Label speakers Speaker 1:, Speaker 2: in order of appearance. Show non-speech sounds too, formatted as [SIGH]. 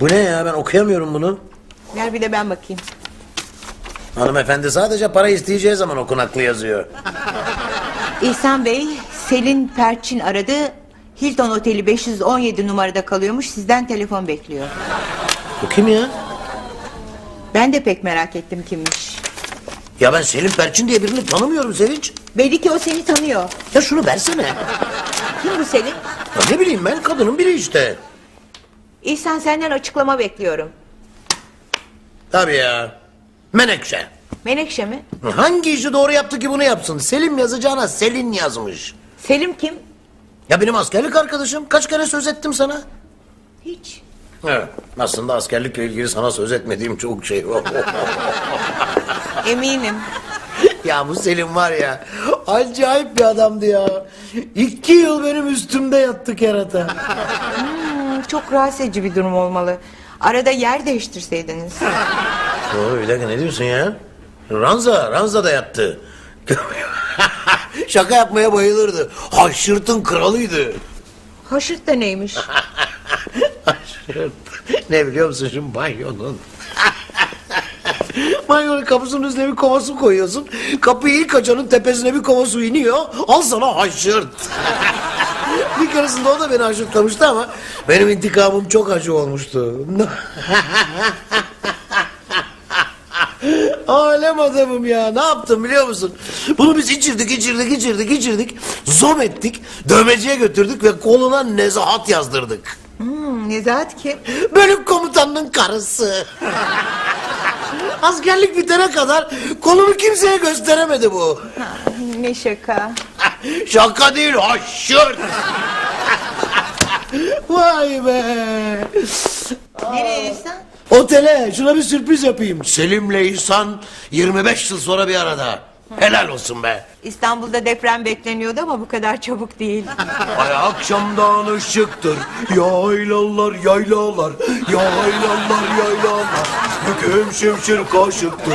Speaker 1: Bu ne ya ben okuyamıyorum bunu.
Speaker 2: Ver bir de ben bakayım.
Speaker 1: Hanımefendi sadece para isteyeceği zaman okunaklı yazıyor.
Speaker 2: İhsan Bey, Selin Perçin aradı. Hilton Oteli 517 numarada kalıyormuş. Sizden telefon bekliyor.
Speaker 1: Bu kim ya?
Speaker 2: Ben de pek merak ettim kimmiş.
Speaker 1: Ya ben Selim Perçin diye birini tanımıyorum Sevinç.
Speaker 2: Belli ki o seni tanıyor.
Speaker 1: Ya şunu versene.
Speaker 2: Kim bu Selin?
Speaker 1: Ya ne bileyim ben kadının biri işte.
Speaker 2: İhsan senden açıklama bekliyorum.
Speaker 1: Tabii ya. Menekşe.
Speaker 2: Menekşe mi?
Speaker 1: Hangi işi doğru yaptı ki bunu yapsın? Selim yazacağına Selin yazmış.
Speaker 2: Selim kim?
Speaker 1: Ya benim askerlik arkadaşım. Kaç kere söz ettim sana?
Speaker 2: Hiç.
Speaker 1: Evet. Aslında askerlikle ilgili sana söz etmediğim çok şey var. [LAUGHS]
Speaker 2: Eminim.
Speaker 1: ya bu Selim var ya. Acayip bir adamdı ya. İki yıl benim üstümde yattı kerata.
Speaker 2: Çok rahatsız edici bir durum olmalı. Arada yer değiştirseydiniz. [LAUGHS]
Speaker 1: Oo, bir dakika ne diyorsun ya? Ranza, Ranza da yattı. [LAUGHS] Şaka yapmaya bayılırdı. Haşırtın kralıydı.
Speaker 2: Haşırt da neymiş? [LAUGHS]
Speaker 1: Haşırt. Ne biliyor musun şu banyonun? Banyonun kapısının üstüne bir kova su koyuyorsun. Kapıyı ilk açanın tepesine bir kova su iniyor. Al sana haşırt. Bir keresinde o da beni haşırtlamıştı ama... ...benim intikamım çok acı olmuştu. [LAUGHS] Alem adamım ya. Ne yaptım biliyor musun? Bunu biz içirdik, içirdik, içirdik, içirdik. Zom ettik. Dövmeciye götürdük ve koluna nezahat yazdırdık.
Speaker 2: Hmm, Nezahat kim?
Speaker 1: Bölük komutanının karısı. Askerlik bitene kadar kolunu kimseye gösteremedi bu.
Speaker 2: Ne şaka.
Speaker 1: Şaka değil, haşır. Vay be.
Speaker 2: Nereye İhsan?
Speaker 1: Otele şuna bir sürpriz yapayım. Selim'le İhsan 25 yıl sonra bir arada. Helal olsun be.
Speaker 2: İstanbul'da deprem bekleniyordu ama bu kadar çabuk değil.
Speaker 1: Ay akşamdan ışıktır. Yaylalar yaylalar. Yaylalar yaylalar. Hüküm şimşir kaşıktır.